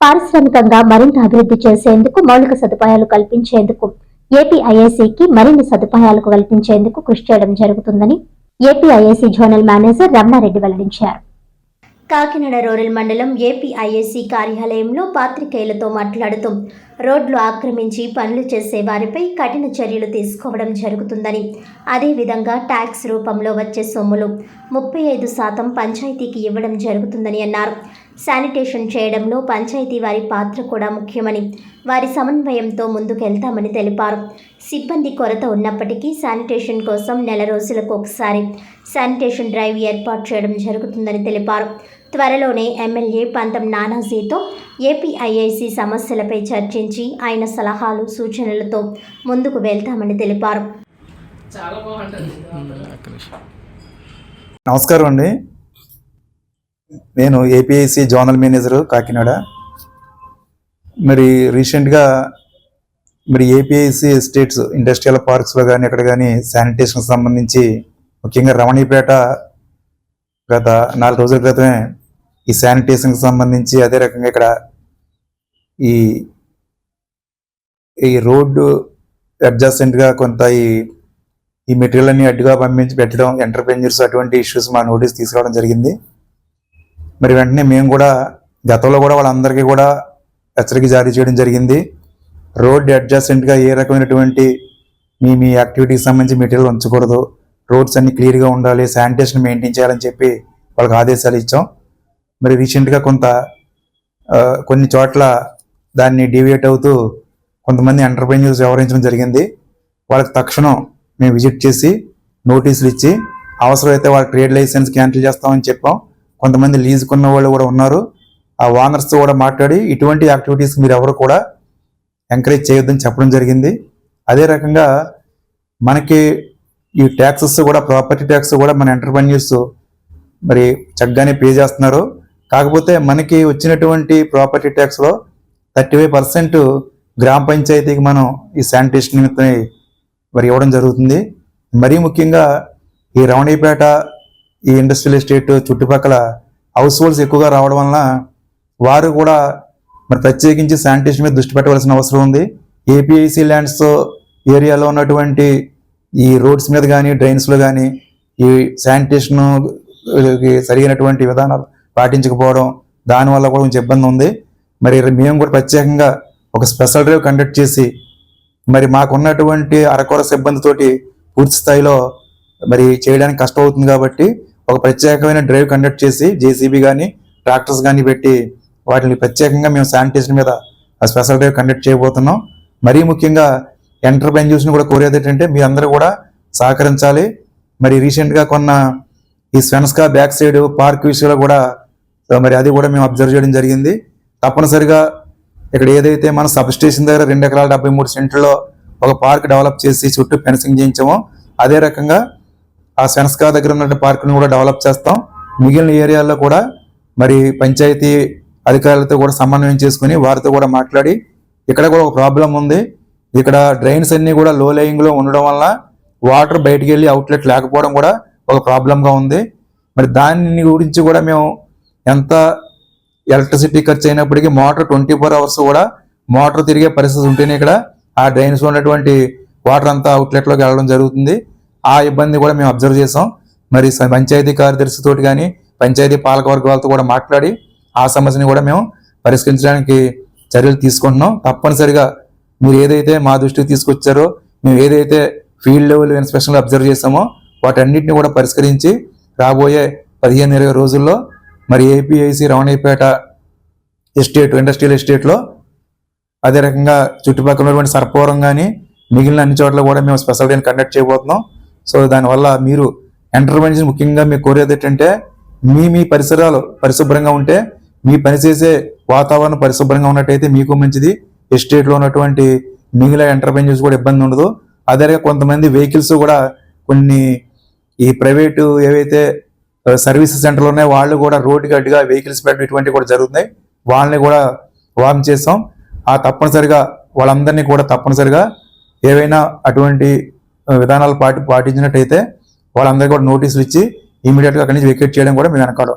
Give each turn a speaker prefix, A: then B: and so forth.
A: పారిశ్రామికంగా మరింత అభివృద్ధి చేసేందుకు మౌలిక సదుపాయాలు కల్పించేందుకు ఏపీఐఐసికి మరిన్ని సదుపాయాలు కల్పించేందుకు కృషి చేయడం జరుగుతుందని ఏపీఐఐసి జోనల్ మేనేజర్ రమణారెడ్డి వెల్లడించారు. కాకినాడ రూరల్ మండలం ఏపీఐఏసీ కార్యాలయంలో పాత్రికేయులతో మాట్లాడుతూ రోడ్లు ఆక్రమించి పనులు చేసే వారిపై కఠిన చర్యలు తీసుకోవడం జరుగుతుందని అదేవిధంగా ట్యాక్స్ రూపంలో వచ్చే సొమ్ములు ముప్పై ఐదు శాతం పంచాయతీకి ఇవ్వడం జరుగుతుందని అన్నారు. శానిటేషన్ చేయడంలో పంచాయతీ వారి పాత్ర కూడా ముఖ్యమని వారి సమన్వయంతో ముందుకెళ్తామని తెలిపారు. సిబ్బంది కొరత ఉన్నప్పటికీ శానిటేషన్ కోసం నెల రోజులకు ఒకసారి శానిటేషన్ డ్రైవ్ ఏర్పాటు చేయడం జరుగుతుందని తెలిపారు. త్వరలోనే ఎమ్మెల్యే పంతం నానాజీతో ఏపీఐఐసి సమస్యలపై చర్చించి ఆయన సలహాలు సూచనలతో ముందుకు వెళ్తామని తెలిపారు.
B: నమస్కారం అండి. నేను ఏపీఐసి జోనల్ మేనేజర్ కాకినాడ. మరి రీసెంట్గా మరి ఏపీఐసి ఎస్టేట్స్ ఇండస్ట్రియల్ పార్క్స్లో కానీ ఎక్కడ కానీ శానిటేషన్కి సంబంధించి ముఖ్యంగా రమణీపేట గత నాలుగు రోజుల క్రితమే ఈ శానిటేషన్కి సంబంధించి అదే రకంగా ఇక్కడ ఈ ఈ రోడ్డు అడ్జస్టెంట్గా కొంత ఈ ఈ మెటీరియల్ అన్ని అడ్డుగా పంపించి పెట్టడం ఎంటర్ప్రెన్యూర్స్ అటువంటి ఇష్యూస్ మా నోటీస్ తీసుకురావడం జరిగింది. మరి వెంటనే మేము కూడా గతంలో కూడా వాళ్ళందరికీ కూడా హెచ్చరిక జారీ చేయడం జరిగింది. రోడ్ అడ్జస్టెంట్గా ఏ రకమైనటువంటి మీ మీ యాక్టివిటీకి సంబంధించి మెటీరియల్ ఉంచకూడదు. రోడ్స్ అన్ని క్లియర్గా ఉండాలి. శానిటేషన్ మెయింటైన్ చేయాలని చెప్పి వాళ్ళకి ఆదేశాలు ఇచ్చాం. మరి రీసెంట్గా కొంత కొన్ని చోట్ల దాన్ని డివియేట్ అవుతూ కొంతమంది ఎంటర్ప్రెన్యూర్స్ వ్యవహరించడం జరిగింది. వాళ్ళకి తక్షణం మేము విజిట్ చేసి నోటీసులు ఇచ్చి అవసరమైతే వాళ్ళ ట్రేడ్ లైసెన్స్ క్యాన్సిల్ చేస్తామని చెప్పాం. కొంతమంది లీజుకున్న వాళ్ళు కూడా ఉన్నారు. ఆ ఓనర్స్తో కూడా మాట్లాడి ఇటువంటి యాక్టివిటీస్ మీరు ఎవరు కూడా ఎంకరేజ్ చేయొద్దని చెప్పడం జరిగింది. అదే రకంగా మనకి ఈ ట్యాక్సెస్ కూడా ప్రాపర్టీ ట్యాక్స్ కూడా మన ఎంటర్ప్రెన్యూర్స్ మరి చక్కగానే పే చేస్తున్నారు. కాకపోతే మనకి వచ్చినటువంటి ప్రాపర్టీ ట్యాక్స్లో థర్టీ ఫైవ్ పర్సెంట్ గ్రామ పంచాయతీకి మనం ఈ శానిటేషన్ నిమిత్తమై మరి ఇవ్వడం జరుగుతుంది. మరీ ముఖ్యంగా ఈ రవణీపేట ఈ ఇండస్ట్రియల్ ఎస్టేట్ చుట్టుపక్కల హౌస్ హోల్డ్స్ ఎక్కువగా రావడం వలన వారు కూడా మరి ప్రత్యేకించి శానిటేషన్ మీద దృష్టి పెట్టవలసిన అవసరం ఉంది. ఏపీఐసి ల్యాండ్స్ ఏరియాలో ఉన్నటువంటి ఈ రోడ్స్ మీద కానీ డ్రైన్స్లో కానీ ఈ శానిటేషన్ సరిగినటువంటి విధానాలు పాటించకపోవడం దానివల్ల కూడా కొంచెం ఇబ్బంది ఉంది. మరి మేము కూడా ప్రత్యేకంగా ఒక స్పెషల్ డ్రైవ్ కండక్ట్ చేసి మరి మాకున్నటువంటి అరకొర సిబ్బందితోటి పూర్తి స్థాయిలో మరి చేయడానికి కష్టం అవుతుంది కాబట్టి ఒక ప్రత్యేకమైన డ్రైవ్ కండక్ట్ చేసి జేసీబీ కానీ ట్రాక్టర్స్ కానీ పెట్టి వాటిని ప్రత్యేకంగా మేము శానిటేషన్ మీద ఆ స్పెషల్ డ్రైవ్ కండక్ట్ చేయబోతున్నాం. మరీ ముఖ్యంగా ఎంటర్ప్రైన్యూస్ని కూడా కోరేది ఏంటంటే మీ అందరూ కూడా సహకరించాలి. మరి రీసెంట్గా కొన్న ఈ స్వెన్స్కా బ్యాక్ సైడ్ పార్క్ విషయంలో కూడా మరి అది కూడా మేము అబ్జర్వ్ చేయడం జరిగింది. తప్పనిసరిగా ఇక్కడ ఏదైతే మన సబ్ స్టేషన్ దగ్గర రెండు ఎకరాల డెబ్బై మూడు సెంట్లలో ఒక పార్క్ డెవలప్ చేసి చుట్టూ ఫెన్సింగ్ చేయించామో అదే రకంగా ఆ సెన్స్కా దగ్గర ఉన్న పార్కును కూడా డెవలప్ చేస్తాం. మిగిలిన ఏరియాల్లో కూడా మరి పంచాయతీ అధికారులతో కూడా సమన్వయం చేసుకుని వారితో కూడా మాట్లాడి ఇక్కడ కూడా ఒక ప్రాబ్లం ఉంది. ఇక్కడ డ్రైన్స్ అన్నీ కూడా లో లేయింగ్లో ఉండడం వల్ల వాటర్ బయటికి వెళ్ళి అవుట్లెట్ లేకపోవడం కూడా ఒక ప్రాబ్లంగా ఉంది. మరి దాని గురించి కూడా మేము ఎంత ఎలక్ట్రిసిటీ ఖర్చు అయినప్పటికీ మోటార్ ట్వంటీ ఫోర్ అవర్స్ కూడా మోటార్ తిరిగే పరిస్థితి ఉంటేనే ఇక్కడ ఆ డ్రైన్స్ ఉన్నటువంటి వాటర్ అంతా అవుట్లెట్లోకి వెళ్ళడం జరుగుతుంది. ఆ ఇబ్బంది కూడా మేము అబ్జర్వ్ చేసాం. మరి స- పంచాయతీ కార్యదర్శితోటి కానీ పంచాయతీ పాలకవర్గాలతో కూడా మాట్లాడి ఆ సమస్యని కూడా మేము పరిష్కరించడానికి చర్యలు తీసుకుంటున్నాం. తప్పనిసరిగా మీరు ఏదైతే మా దృష్టికి తీసుకొచ్చారో మేము ఏదైతే ఫీల్డ్ లెవెల్ ఇన్స్పెక్షన్లు అబ్జర్వ్ చేసామో వాటన్నిటిని కూడా పరిష్కరించి రాబోయే పదిహేను ఇరవై రోజుల్లో మరి ఏపీఐసి రమణీపేట ఎస్టేట్ ఇండస్ట్రియల్ ఎస్టేట్లో అదే రకంగా చుట్టుపక్కల ఉన్నటువంటి సర్పవరం కానీ మిగిలిన అన్ని చోట్ల కూడా మేము స్పెషల్ డేని కండక్ట్ చేయబోతున్నాం. సో దానివల్ల మీరు ఎంటర్ప్రైజ్ ముఖ్యంగా మీకు కోరేది ఏంటంటే మీ మీ పరిసరాలు పరిశుభ్రంగా ఉంటే మీ పని చేసే వాతావరణం పరిశుభ్రంగా ఉన్నట్టయితే మీకు మంచిది. ఎస్టేట్లో ఉన్నటువంటి మిగిలిన ఎంటర్ప్రైజెస్ కూడా ఇబ్బంది ఉండదు. అదే కొంతమంది వెహికల్స్ కూడా కొన్ని ఈ ప్రైవేటు ఏవైతే సర్వీస్ సెంటర్లు ఉన్నాయో వాళ్ళు కూడా రోడ్డుకి అడ్డుగా వెహికల్స్ పెట్టడం కూడా జరుగుతున్నాయి. వాళ్ళని కూడా వార్న్ చేస్తాం. ఆ తప్పనిసరిగా వాళ్ళందరినీ కూడా తప్పనిసరిగా ఏవైనా అటువంటి విధానాలు పాటి పాటించినట్టయితే వాళ్ళందరికీ కూడా నోటీసులు ఇచ్చి ఇమీడియట్గా అక్కడి నుంచి వెకేట్ చేయడం కూడా మేము వెనకాడం